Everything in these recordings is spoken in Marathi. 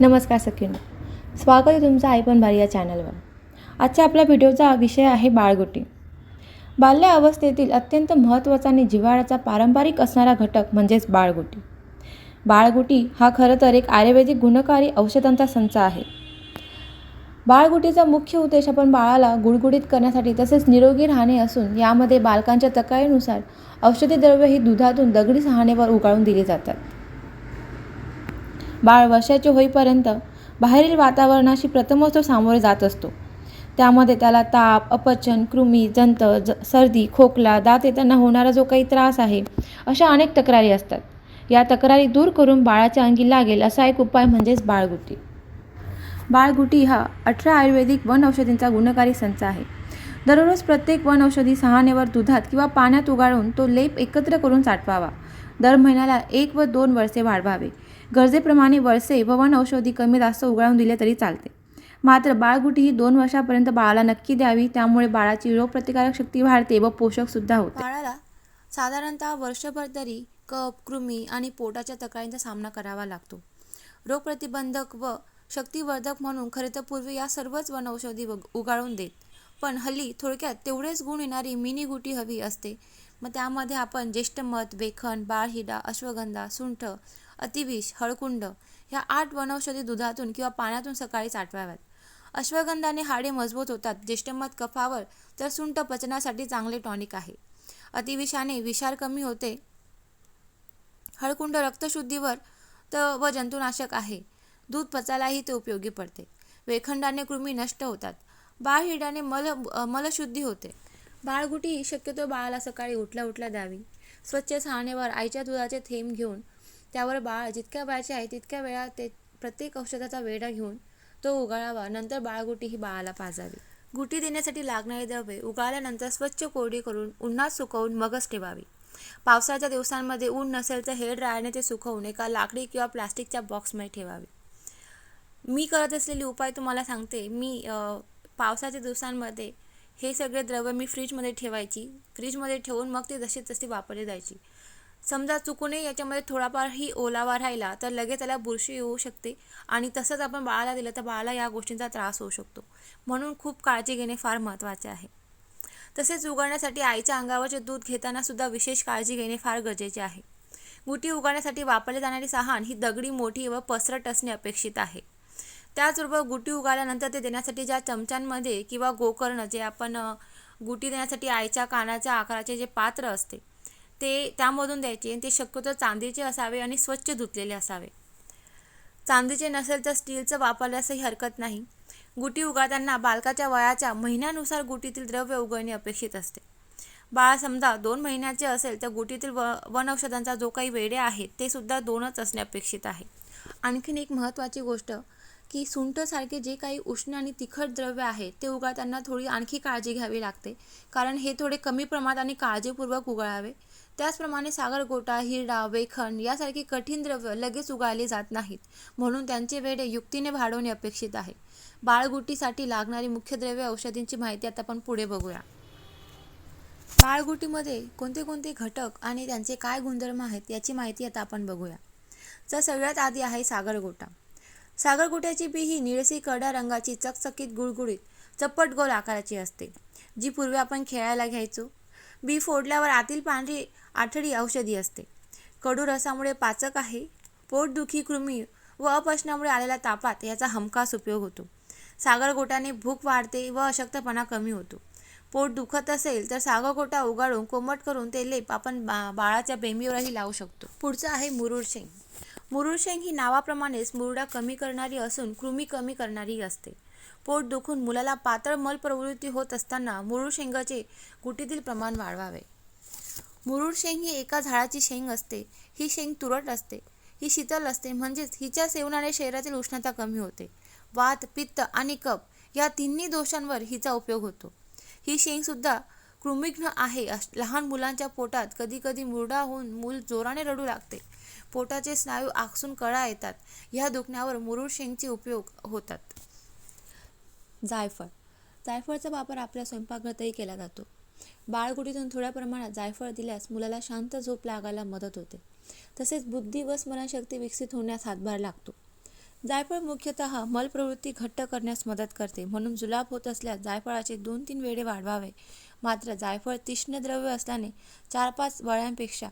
नमस्कार सखीनो. स्वागत आहे तुमचं आई पण बारी या चॅनलवर. आजच्या आपल्या व्हिडिओचा विषय आहे बाळगुटी. बाल्य अवस्थेतील अत्यंत महत्त्वाचा आणि जिव्हाळ्याचा पारंपरिक असणारा घटक म्हणजेच बाळगुटी. बाळगुटी हा खरं तर एक आयुर्वेदिक गुणकारी औषधांचा संच आहे. बाळगुटीचा मुख्य उद्देश आपण बाळाला गुडगुडीत करण्यासाठी तसेच निरोगी राहणे असून यामध्ये बालकांच्या तक्रारीनुसार औषधी द्रव्य ही दुधातून दगडी सहाणेवर उगाळून दिली जातात. बाळ वर्षाचे होईपर्यंत बाहेरील वातावरणाशी प्रथमच तो सामोरे जात असतो. त्यामध्ये त्याला ताप अपचन कृमी जंत ज सर्दी खोकला दात येताना होणारा जो काही त्रास आहे अशा अनेक तक्रारी असतात. या तक्रारी दूर करून बाळाच्या अंगी लागेल असा एक उपाय म्हणजेच बाळगुटी. बाळगुटी हा अठरा आयुर्वेदिक वन औषधींचा गुणकारी संच आहे. दररोज प्रत्येक वन औषधी सहानेवर दुधात किंवा पाण्यात उगाळून तो लेप एकत्र करून साठवावा. दर महिन्याला एक व दोन वर्षे वाढवावे. गरजेप्रमाणे वळसे व वन औषधी कमी जास्त उगाळून दिले तरी चालते. मात्र बाळगुटी ही दोन वर्षापर्यंत बाळाला नक्की द्यावी त्यामुळे बाळाची रोगप्रतिकारक शक्ती वाढते व पोषकसुद्धा होते. बाळाला साधारणतः वर्षभर तरी कप कृमी आणि पोटाच्या तक्रारींचा सामना करावा लागतो. रोगप्रतिबंधक व शक्तिवर्धक म्हणून खरे तर पूर्वी या सर्वच वनौषधी औषधी उगाळून देत. पण हल्ली थोडक्यात तेवढेच गुण येणारी मिनी गुटी हवी असते. मग त्यामध्ये आपण ज्येष्ठमध वेखण बाळहिडा अश्वगंधा सुंठ अतिविष हळकुंड ह्या आठ वनौषधी दुधातून किंवा पाण्यातून सकाळी साठवाव्यात. अश्वगंधाने हाडे मजबूत होतात ज्येष्ठमध कफावर तर सुंठ पचनासाठी चांगले टॉनिक आहे. अतिविषाने विषार कमी होते. हळकुंड रक्तशुद्धीवर तर व जंतुनाशक आहे. दूध पचायलाही ते उपयोगी पडते. वेखंडाने कृमी नष्ट होतात. बाळहिडाने मल मलशुद्धी होते. बाळगुटी शक्यतो बाळाला सकाळी उठल्या उठल्या द्यावी. स्वच्छ सहाणेवर आईच्या दुधाचे थेंब घेऊन त्यावर बाळ जितक्या बाळाचे आहे तितक्या वेळा ते प्रत्येक औषधाचा वेढा घेऊन तो उगाळावा. नंतर बाळगुटी ही बाळाला पाजावी. गुटी देण्यासाठी लागणारे द्रव्ये उगाळल्यानंतर स्वच्छ कोरडी करून उन्हात सुकवून मगच ठेवावी. पावसाच्या दिवसांमध्ये ऊन नसेल तर हेड ड्रायरने ते सुकवून एका लाकडी किंवा प्लास्टिकच्या बॉक्समध्ये ठेवावे. मी करत असलेले उपाय तुम्हाला सांगते. मी पावसाच्या दिवसांमध्ये हे सगळे द्रव्य मी फ्रीजमध्ये ठेवायची. फ्रीजमध्ये ठेवून मग ते जशी तशी वापरली जायची. समजा चुकूनही याच्यामध्ये थोडाफारही ओलावा राहिला तर लगेच त्याला बुरशी येऊ शकते आणि तसंच आपण बाळाला दिलं तर बाळाला या गोष्टींचा त्रास होऊ शकतो. म्हणून खूप काळजी घेणे फार महत्त्वाचे आहे. तसेच उगाळण्यासाठी आईच्या अंगावरचे दूध घेताना सुद्धा विशेष काळजी घेणे फार गरजेचे आहे. गुटी उगाळण्यासाठी वापरली जाणारी सहाण ही दगडी मोठी व पसरट असणे अपेक्षित आहे. त्याचबरोबर गुटी उगाळल्यानंतर ते देण्यासाठी ज्या चमच्यांमध्ये किंवा गोकर्ण जे आपण गुटी देण्यासाठी आईच्या कानाच्या आकाराचे जे पात्र असते ते त्यामधून द्यायचे आणि ते शक्यतो चांदीचे असावे आणि स्वच्छ धुतलेले असावे. चांदीचे नसेल तर स्टीलचं वापरल्यासही हरकत नाही. गुटी उगाळताना बालकाच्या वयाच्या महिन्यानुसार गुटीतील द्रव्य उगळणे अपेक्षित असते. बाळ समजा दोन महिन्याचे असेल तर गुटीतील व वन औषधांचा जो काही वेडे आहेत ते सुद्धा दोनच असणे अपेक्षित आहे. आणखीन एक महत्त्वाची गोष्ट की सुंठसारखे जे काही उष्ण आणि तिखट द्रव्य आहे ते उगाळताना थोडी आणखी काळजी घ्यावी लागते. कारण हे थोडे कमी प्रमाणात आणि काळजीपूर्वक उगाळावे. त्याचप्रमाणे सागरगोटा हिरडा वेखंड यासारखी कठीण द्रव्य लगेच उगाळली जात नाहीत. म्हणून त्यांचे वेडे युक्तीने वाढवणे अपेक्षित आहे. बाळगुटीसाठी लागणारी मुख्य द्रव्य औषधींची माहिती आता आपण पुढे बघूया. बाळगुटीमध्ये कोणते कोणते घटक आणि त्यांचे काय गुणधर्म आहेत याची माहिती आता आपण बघूया. तर सगळ्यात आधी आहे सागरगोटा सागरगोट्याची बी ही निळसी करड्या रंगाची चकचकीत गुळगुळीत चप्पट गोल आकाराची असते जी पूर्वी आपण खेळायला घ्यायचो. बी फोडल्यावर आतील पांढरी आठडी औषधी असते. कडू रसामुळे पाचक आहे पोटदुखी कृमी व अपचनामुळे आलेल्या तापात याचा हमखास उपयोग होतो. सागरगोटाने भूक वाढते व अशक्तपणा कमी होतो. पोट दुखत असेल तर सागरगोटा उगाळून कोमट करून ते लेप आपण बा बाळाच्या बेंबीवरही लावू शकतो. पुढचं आहे मुरुड शेंग. मुरुड शेंग ही नावाप्रमाणेच मुरडा कमी करणारी असून कृमी कमी करणारी असते. पोट दुखून मुलाला पातळ मल प्रवृत्ती होत असताना मुरुडशेंगाचे गुटीतील प्रमाण वाढवावे. मुरुड शेंग ही एका झाडाची शेंग असते. ही शेंग तुरट असते. ही शीतल असते. म्हणजेच हिच्या सेवनाने शरीरातील उष्णता कमी होते. वात पित्त आणि कप या तिन्ही दोषांवर हिचा उपयोग होतो. ही शेंगसुद्धा कृमिघ्न आहे. लहान मुलांच्या पोटात कधी कधी मुरडा होऊन मूल जोराने रडू लागते. पोटाचे स्नायू आकसून कळा येतात. ह्या दुखण्यावर मुरुड शेंगचे उपयोग होतात. जायफळ. जायफळचा वापर आपल्या स्वयंपाकघरातही केला जातो. बाळगुटीतून थोड्या प्रमाणात जायफळ दिल्यास मुलाला शांत झोप लागायला मदत होते. तसेच बुद्धी व स्मरणशक्ती विकसित होण्यास हातभार लागतो. जायफळ मुख्यतः मलप्रवृत्ती घट्ट करण्यास मदत करते. म्हणून जुलाब होत असल्यास जायफळाचे दोन तीन वेळे वाढवावे. मात्र जायफळ तीक्ष्ण द्रव्य असल्याने चार पाच वळ्यांपेक्षा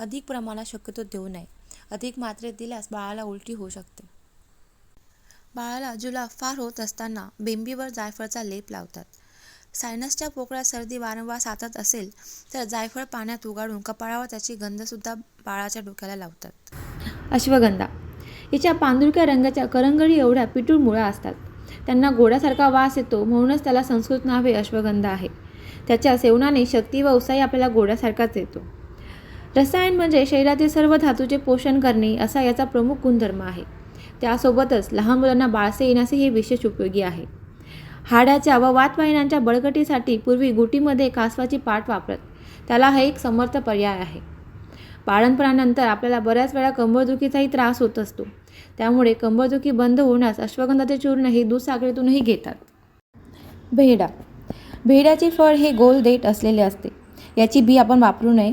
अधिक प्रमाणात शक्यतो देऊ नये. अधिक मात्रेत दिल्यास बाळाला उलटी होऊ शकते. बाळाला जुलाब फार होत असताना बेंबीवर जायफळचा लेप लावतात. सायनसच्या पोकळ्यात सर्दी वारंवार साचत असेल तर जायफळ पाण्यात उगाडून कपाळावर त्याची गंधसुद्धा बाळाच्या डोक्याला लावतात. अश्वगंधा. याच्या पांढुरक्या रंगाच्या करंगळी एवढ्या पिटूळ मुळा असतात. त्यांना गोड्यासारखा वास येतो म्हणूनच त्याला संस्कृत नावे अश्वगंधा आहे. त्याच्या सेवनाने शक्ती व उत्साही आपल्याला गोड्यासारखाच येतो. रसायन म्हणजे शरीरातील सर्व धातूचे पोषण करणे असा याचा प्रमुख गुणधर्म आहे. त्यासोबतच लहान मुलांना बाळसे येण्याचे हे विशेष उपयोगी आहे. हाडाच्या व वातवाहिन्यांच्या बळकटीसाठी पूर्वी गुटीमध्ये कासवाची पाट वापरत त्याला हा एक समर्थ पर्याय आहे. बाळणपणानंतर आपल्याला बऱ्याच वेळा कंबरदुखीचाही त्रास होत असतो. त्यामुळे कंबरदुखी बंद होण्यास अश्वगंधाचे चूर्ण हे दूधसाखरेतूनही घेतात. भेडा. भेड्याचे फळ हे गोल देठ असलेले असते. याची बी आपण वापरू नये.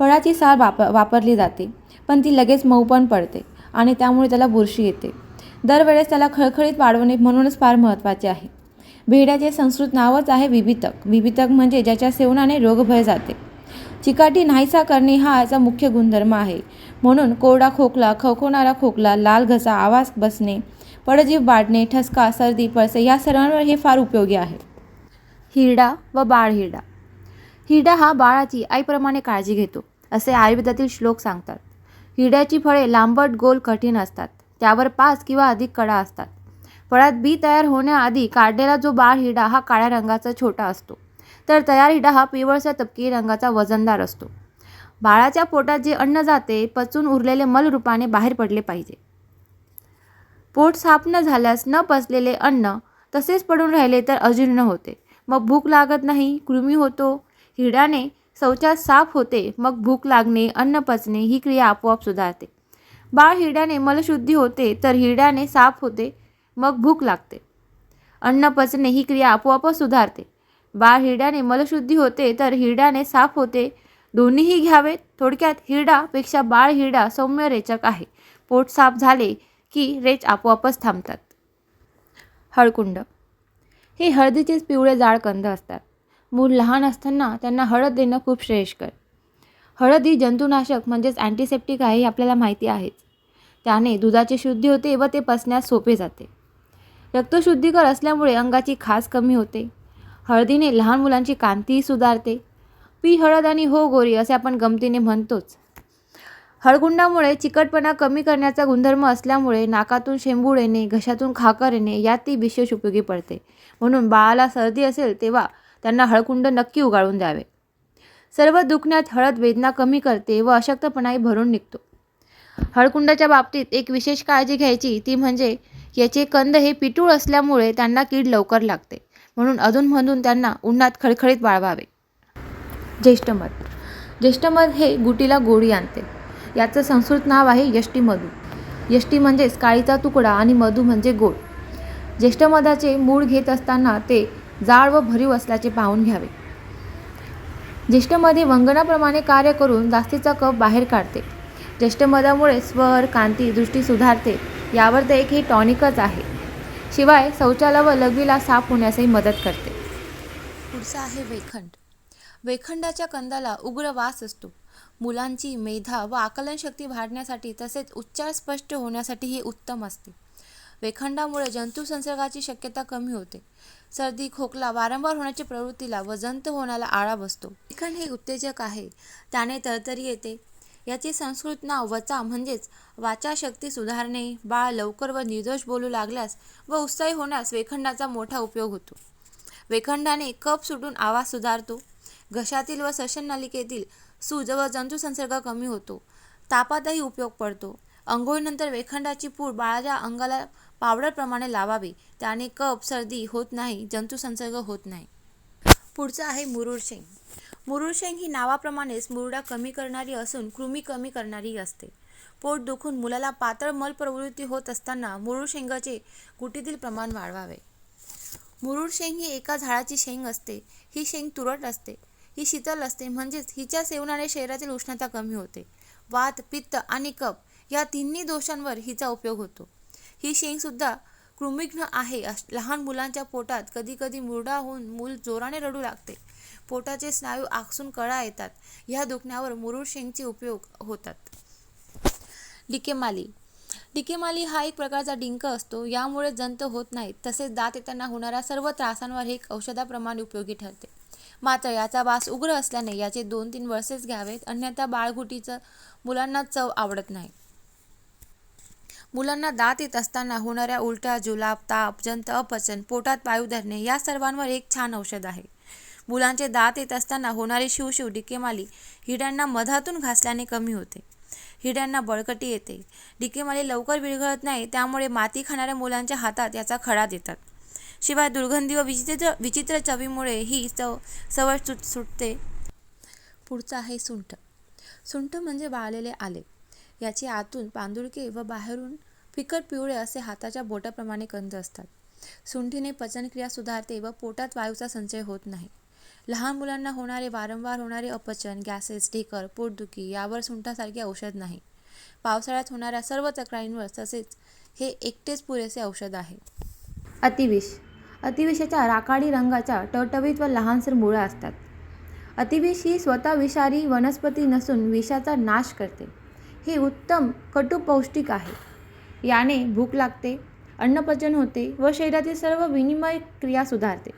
फळाची साल वाप वापरली जाते पण ती लगेच मऊ पण पडते आणि त्यामुळे त्याला बुरशी येते. दरवेळेस त्याला खळखळीत वाढवणे म्हणूनच फार महत्त्वाचे आहे. भेड्याचे संस्कृत नावच आहे विभितक विभितक म्हणजे ज्याच्या सेवनाने रोगभय जाते. चिकाटी नाहीसा करणे हा याचा मुख्य गुणधर्म आहे. म्हणून कोरडा खोकला खवखवणारा खोकला लाल घसा आवाज बसणे पडजीव वाढणे ठसका सर्दी पळसे या सर्वांवर हे फार उपयोगी आहे. हिरडा व बाळ हिरडा. हिरडा हा बाळाची आईप्रमाणे काळजी घेतो असे आयुर्वेदातील श्लोक सांगतात. हिरड्याची फळे लांबट गोल कठीण असतात. त्यावर पाच किंवा अधिक कडा असतात. फळात बी तयार होण्याआधी काढलेला जो बाळ हिरडा हा काळ्या रंगाचा छोटा असतो. तर तयार हिरडा हा पिवळसा तपकिरी रंगाचा वजनदार असतो. बाळाच्या पोटात जे अन्न जाते पचून उरलेले मल रूपाने बाहेर पडले पाहिजे. पोट साफ न झाल्यास न पचलेले अन्न तसेच पडून राहिले तर अजीर्ण होते. मग भूक लागत नाही कृमी होतो हिरड्याने शौचात साफ होते मग भूक लागणे अन्न पचणे ही क्रिया आपोआप सुधारते. बाळ हिरड्याने मलशुद्धी होते तर हिरड्याने साफ होते मग भूक लागते. अन्न पचणे ही क्रिया आपोआपच सुधारते. बाळ हिरड्याने मलशुद्धी होते तर हिरड्याने साफ होते. दोन्हीही घ्यावेत. थोडक्यात हिरडापेक्षा बाळ हिरडा सौम्य रेचक आहे. पोट साफ झाले की रेच आपोआपच थांबतात. हळकुंड. हे हळदीचेच पिवळे जाड कंद असतात. मूल लहान असताना त्यांना हळद देणं खूप श्रेयस्कर हळद ही जंतुनाशक म्हणजेच अँटीसेप्टिक आहे हे आपल्याला माहिती आहेच. त्याने दुधाची शुद्धी होते व ते पचण्यास सोपे जाते. रक्तशुद्धीकर असल्यामुळे अंगाची खास कमी होते. हळदीने लहान मुलांची कांतीही सुधारते. पी हळद आणि हो गोरी असे आपण गमतीने म्हणतोच. हळगुंडामुळे चिकटपणा कमी करण्याचा गुणधर्म असल्यामुळे नाकातून शेंबूड येणे घशातून खाकर येणे यात ती विशेष उपयोगी पडते. म्हणून बाळाला सर्दी असेल तेव्हा त्यांना हळकुंड नक्की उगाळून द्यावे. सर्व दुखण्यात हळद वेदना कमी करते व अशक्तपणाही भरून निघतो. हळकुंडाच्या बाबतीत एक विशेष काळजी घ्यायची ती म्हणजे याचे कंद हे पिटूळ असल्यामुळे त्यांना कीड लवकर लागते. म्हणून अधूनमधून त्यांना उन्हात खळखळीत वाळवावे ज्येष्ठमध ज्येष्ठमध हे गुटीला गोडी आणते. याचं संस्कृत नाव आहे यष्टीमधू. यष्टी म्हणजेच काळीचा तुकडा आणि मधू म्हणजे गोड. ज्येष्ठमधाचे मूळ घेत असताना ते जाड व भरीव असल्याचे पाहून घ्यावे. ज्येष्ठमध्ये वंगणाप्रमाणे कार्य करून जास्तीचा कफ बाहेर काढते. ज्येष्ठमधामुळे स्वर कांती दृष्टी सुधारते यावर ते एक हे टॉनिकच आहे. शिवाय शौचाला व लघवीला साफ होण्यासही मदत करते. पुढचा आहे वेखंड. वेखंडाच्या कंदाला उग्र वास असतो. मुलांची मेधा व आकलनशक्ती वाढण्यासाठी तसेच उच्चार स्पष्ट होण्यासाठी हे उत्तम असते. वेखंडामुळे जंतुसंसर्गाची शक्यता कमी होते. सर्दी खोकला वारंवार होण्याच्या प्रवृत्तीला व जंत होण्याला आळा बसतो. वेखंड हे उत्तेजक आहे. त्याने तरतरी येते. याचे संस्कृत नाव वचा म्हणजेच वाचाशक्ती सुधारणे बाळ लवकर व निर्दोष बोलू लागल्यास व उत्साही होण्यास वेखंडाचा मोठा उपयोग होतो. वेखंडाने कप सुटून आवाज सुधारतो. घशातील व श्वसननलिकेतील सूज व जंतुसंसर्ग कमी होतो. तापातही उपयोग पडतो. आंघोळीनंतर वेखंडाची पूड बाळाच्या अंगाला पावडरप्रमाणे लावावी. त्याने कप सर्दी होत नाही जंतुसंसर्ग होत नाही. पुढचं आहे मुरुड शेंग मुरुड शेंग ही नावाप्रमाणेच मुरडा कमी करणारी असून कृमी कमी करणारी असते. पोट दुखून मुलाला पातळ मल प्रवृत्ती होत असताना मुरुड शेंगाचे गुटीतील प्रमाण वाढवावे. मुरुड शेंग ही एका झाडाची शेंग असते. ही शेंग तुरट असते. ही शीतल असते. म्हणजेच हिच्या सेवनाने शरीरातील उष्णता कमी होते. वात पित्त आणि कप या तिन्ही दोषांवर हिचा उपयोग होतो. ही शेंगसुद्धा कृमिघ्न आहे. अश लहान मुलांच्या पोटात कधीकधी मुरडा होऊन मूल जोराने रडू लागते. पोटाचे स्नायू आकसून कळा येतात. ह्या दुखण्यावर मुरुड शेंगचे उपयोग होतात. डिकेमाली डिकेमाली हा एक प्रकारचा डिंक असतो. यामुळे जंत होत नाहीत. तसेच दात येताना होणाऱ्या सर्व त्रासांवर हे एक औषधाप्रमाणे उपयोगी ठरते. मात्र याचा वास उग्र असल्याने याचे दोन तीन वर्षेच घ्यावेत. अन्यथा बाळगुटीचं मुलांना चव आवडत नाही. मुलांना दात येत असताना होणाऱ्या उलट्या जुलाब ताप जंत अपचन पोटात पायू धरणे या सर्वांवर एक छान औषध आहे. मुलांचे दात येत असताना होणारी शिवशिव डिकेमाली हिड्यांना मधातून घासल्याने कमी होते. हिड्यांना बळकटी येते. डिकेमाली लवकर विरघळत नाही त्यामुळे माती खाणाऱ्या मुलांच्या हातात याचा खडा देतात. शिवाय दुर्गंधी व विचित्र विचित्र चवीमुळे ही चव सवय सुट सुटते. पुढचं आहे सुंठ. सुंठ म्हणजे वाळलेले आले. याचे आतून पांदुळके व बाहेरून फिकट पिवळे असे हाताच्या बोटाप्रमाणे कंद असतात. सुंठीने पचनक्रिया सुधारते व पोटात वायूचा संचय होत नाही. लहान मुलांना होणारे वारंवार होणारे अपचन गॅसेस ढेकर पोटदुखी यावर सुंठासारखे औषध नाही. पावसाळ्यात होणाऱ्या सर्व तक्रारींवर तसेच हे एकटेच पुरेसे औषध आहे. अतिविष. अतिविषाच्या राखाडी रंगाच्या टवटवीत व लहानसर मुळा असतात. अतिविष ही स्वतः विषारी वनस्पती नसून विषाचा नाश करते. हे उत्तम कटू पौष्टिक आहे. याने भूक लागते अन्नपचन होते व शरीरातील सर्व विनिमय क्रिया सुधारते.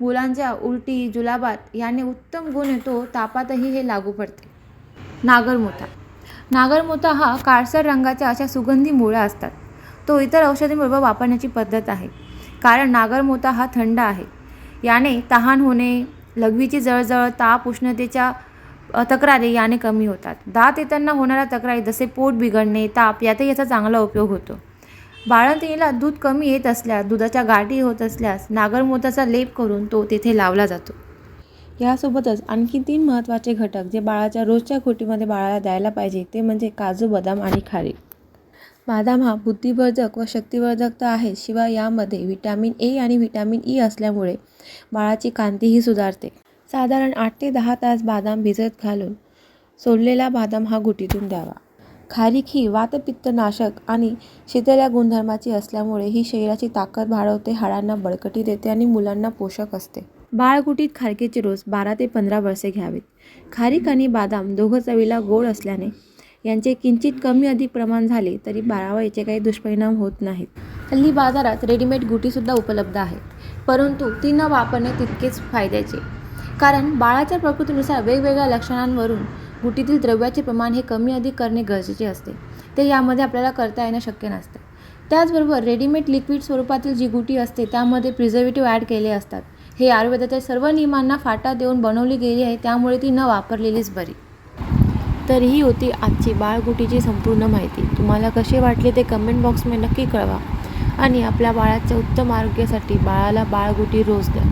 मुलांच्या उलटी जुलाबात याने उत्तम गुण येतो तापातही हे लागू पडते. नागरमोथा. नागरमोथा हा काळसर रंगाच्या अशा सुगंधी मुळा असतात. तो इतर औषधींबरोबर वापरण्याची पद्धत आहे. कारण नागरमोथा हा थंड आहे. याने तहान होणे लघवीची जळजळ ताप उष्णतेच्या तक्रारी याने कमी होतात. दात येताना होणाऱ्या तक्रारी जसे पोट बिघडणे ताप यातही याचा चांगला उपयोग होतो. बाळंतिणीला दूध कमी येत असल्यास दुधाच्या गाठी होत असल्यास नागरमोताचा लेप करून तो तेथे लावला जातो. यासोबतच आणखी तीन महत्त्वाचे घटक जे बाळाच्या रोजच्या खोटीमध्ये बाळाला द्यायला पाहिजे ते म्हणजे काजू बदाम आणि खारीक बदाम हा बुद्धिवर्धक व शक्तिवर्धक तर आहे शिवाय यामध्ये व्हिटॅमिन ए आणि व्हिटॅमिन ई असल्यामुळे बाळाची कांतीही सुधारते. साधारण आठ ते दहा तास बदाम भिजत घालून सोडलेला बदाम हा गुटीतून द्यावा. खारीक ही वातपित्तनाशक आणि शीतल्या गुणधर्माची असल्यामुळे ही शरीराची ताकद वाढवते हाडांना बळकटी देते आणि मुलांना पोषक असते. बाळगुटीत खारकेचे रोज बारा ते पंधरा वर्षे घ्यावेत. खारीक आणि बादाम दोघं चवीला गोड असल्याने यांचे किंचित कमी अधिक प्रमाण झाले तरी बाळावर याचे काही दुष्परिणाम होत नाहीत. हल्ली बाजारात रेडीमेड गुटीसुद्धा उपलब्ध आहेत परंतु ती न वापरणे तितकेच फायद्याचे. कारण बाळाच्या प्रकृतीनुसार वेगवेगळ्या लक्षणांवरून गुटीतील द्रव्याचे प्रमाण हे कमी अधिक करणे गरजेचे असते. ते यामध्ये आपल्याला करता येणं शक्य नसते. त्याचबरोबर रेडीमेड लिक्विड स्वरूपातील जी गुटी असते त्यामध्ये प्रिझर्वेटिव्ह ॲड केले असतात. हे आयुर्वेदाच्या सर्व नियमांना फाटा देऊन बनवली गेली आहे त्यामुळे ती न वापरलेलीच बरी. तर ही होती आजची बाळगुटीची संपूर्ण माहिती. तुम्हाला कशी वाटली ते कमेंट बॉक्समध्ये नक्की कळवा. आणि आपल्या बाळाच्या उत्तम आरोग्यासाठी बाळाला बाळगुटी रोज द्या.